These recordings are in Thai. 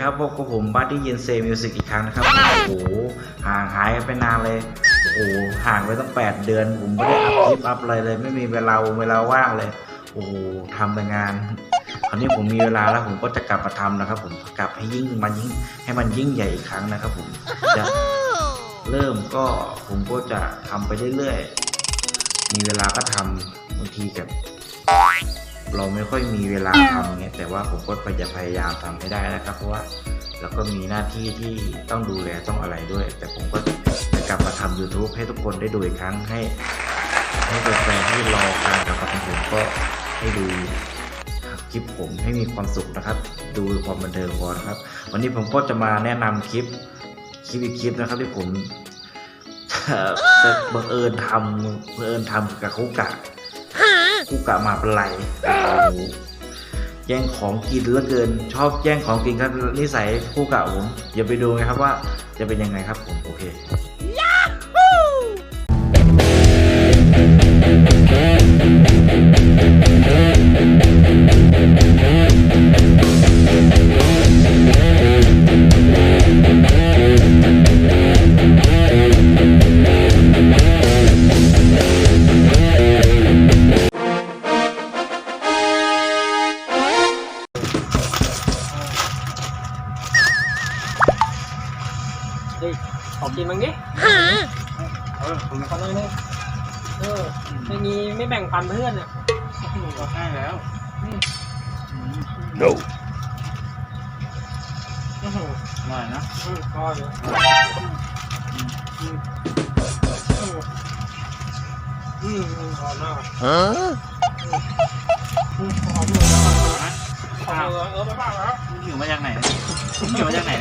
ครับพบกับผมบัดดี้เย็นเซมิวสิกอีกครั้งนะครับ โอ้โห ห่างหายไปนานเลย โอ้โห ห่างไปตั้ง 8 เดือน ผมไม่ได้อัพคลิปอัพอะไรเลย ไม่มีเวลาเวลาว่างเลย โอ้โหทำแต่งาน คราวนี้ผมมีเวลาแล้วผมก็จะกลับมาทำนะครับ ผมกลับให้ยิ่งมันยิ่งให้มันยิ่งใหญ่อีกครั้งนะครับ ผมจะเริ่มก็ผมก็จะทำไปเรื่อยๆ มีเวลาก็ทำบางทีกับ เราไม่ค่อยมีเวลาทำเงี้ยแต่ว่าผมก็จะพยายามทำให้ได้นะครับ เพราะว่าเราก็มีหน้าที่ที่ต้องดูแลต้องอะไรด้วย แต่ผมก็จะกลับมาทำ YouTube ให้ทุกคนได้ดูอีกครั้งให้ ให้แฟนๆที่รอการกลับมาของผมก็ให้ดูคลิปผมให้มีความสุขนะครับ ดูความบันเทิงพอนะครับ วันนี้ผมก็จะมาแนะนำคลิปคลิปอีกคลิปนะครับที่ผมจะบังเอิญทำบังเอิญทำกับคุกกะ คุกกะมาเป็นไรแย่งของกินเหลือเกิน ชอบแย่งของกินครับนิสัยคุกกะผมอย่าไปดูนะครับว่าจะเป็นยังไงครับผมโอเค เฮ้ยขอกินมั้งดิเออผมขอหน่อยนึงเออไม่มีไม่แบ่งปันเพื่อนอะก็ให้แล้ว no อือหืออร่อยนะอืมพอเลยอืมอืมอืมอืมหอมมากอืมอืมหอมเลยนะหอมเลยเออไปบ้างแล้วมึงหิวมาจากไหนเนี่ยมึงหิวมาจากไหน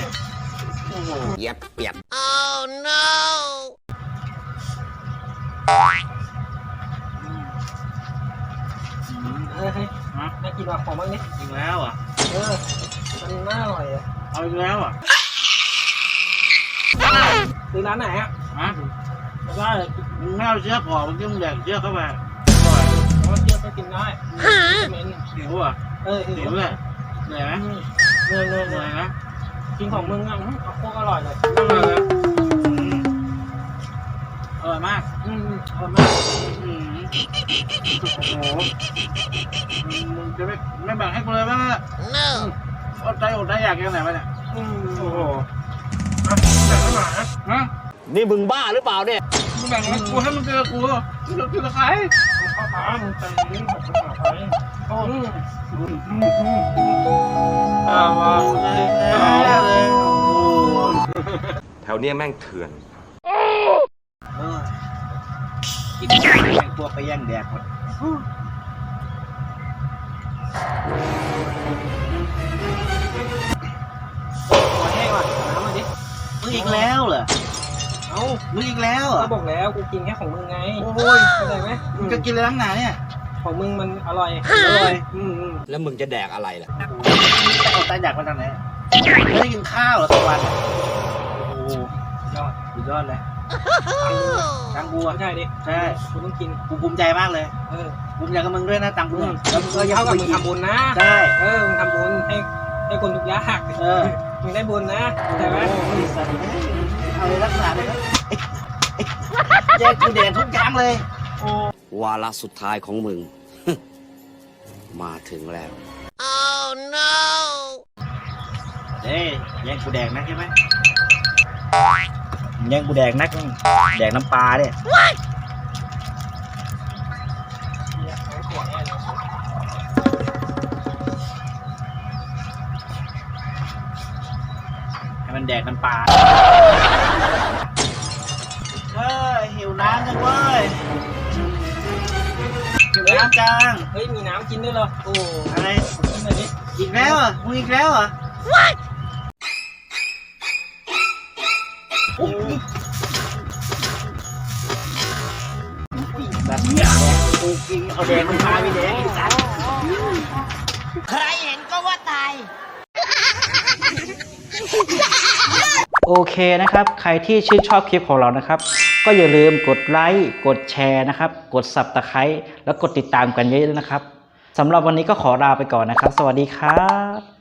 เนี่ยโอ้โหเออเฮ้ยฮะน่ากินว่ะของบ้างดิอีกแล้วอะ เออ มันน่าอร่อยอะเอาอีกแล้วอะซื้อร้านไหนอะฮะไม่ได้เลยมึงไม่เอาเชือกออกมึงยังแดกเชือกเข้าไปเพราะว่าเทียบก็กินได้เหม็นหิวอะ เออหิวเลยเหนื่อยไหมเนื่อยเนื่อยเหนื่เนื่ออยยนะ กินของมึงอะอื้อเอาโคตรอร่อยเลยอร่อยเลยอืมอร่อยมากอืมอร่อยมากอืมโอ้โหมึงจะไม่ไม่แบ่งให้กูเลยบ้างอะอดใจอดใจอยากกันไหนมาเนี่ยอืมโอ้โหอะแต่ก็หมานะฮะนี่มึงบ้าหรือเปล่าเนี่ย มึงแบ่งให้กูให้มึงเจอกูกูจะกินกับใครข้าวปลามึงไปนี่แบบภาษาไทยโอ้อืมอืมอืมอืมอ่าว่าแถว เนี้ยแม่งเถื่อนกินแม่งพวกไปแย่งแดกหมดหัวแห้งว่ะน้ำมาดิมึงอีกแล้วเหรอเอ้ามึงอีกแล้วเหรก็อบอกแล้วกูกินแค่ของมึงไงโอ้ยเข้าใจไหมมึงจะกินอะไรทั้งหนาเนี่ยของมึงมันอร่อยอร่อยอืมอืมแล้วมึงจะแดกอะไรล่ะจะเอาใจอยากมาจากไหนไม่ได้กินข้าวเหรอตะวันโอ้โหยอด สุดยอดเลยตังกูกูอะใช่ดิใช่กูต้องกินกูภูมิใจมากเลยเออภูมิใจกับมึงด้วยนะตังกูอะแล้วมึงเอก็อยังเท่ากับไปมึงกินทำบุญนะใช่เออมึงทำบุญให้ให้คนทุกข์ยากเออมึงได้บุญนะเข้าใจไหมไอ้สัตว์เอาเลยลักษณะเลยนะแยกกูแดงทุกอย่างเลยวาระสุดท้ายของมึง มาถึงแล้วเอ้ยแย่งกูแดงนักใช่ไหม แย่งกูแดงนักแดกน้ำปลาเนี่ยให้มันแดกน้ำปลาเฮ้ยหิวน้ำจังเว้ยหิวน้ำจังเฮ้ยมีน้ำกินด้วยเหรอโอ้อะไรกินหน่อยดิอีกแล้วเหรอะมึงอีกแล้วเหรอะ เอาแดงมันพาไปแดงไอ้สัตว์โอเคนะครับ ใครที่ชื่นชอบคลิปของเรานะครับ ก็อย่าลืมกดไลค์กดแชร์นะครับ กดสับตะไคร้แล้วกดติดตามกันเยอะๆนะครับสำหรับวันนี้ก็ขอลาไปก่อนนะครับ สวัสดีครับ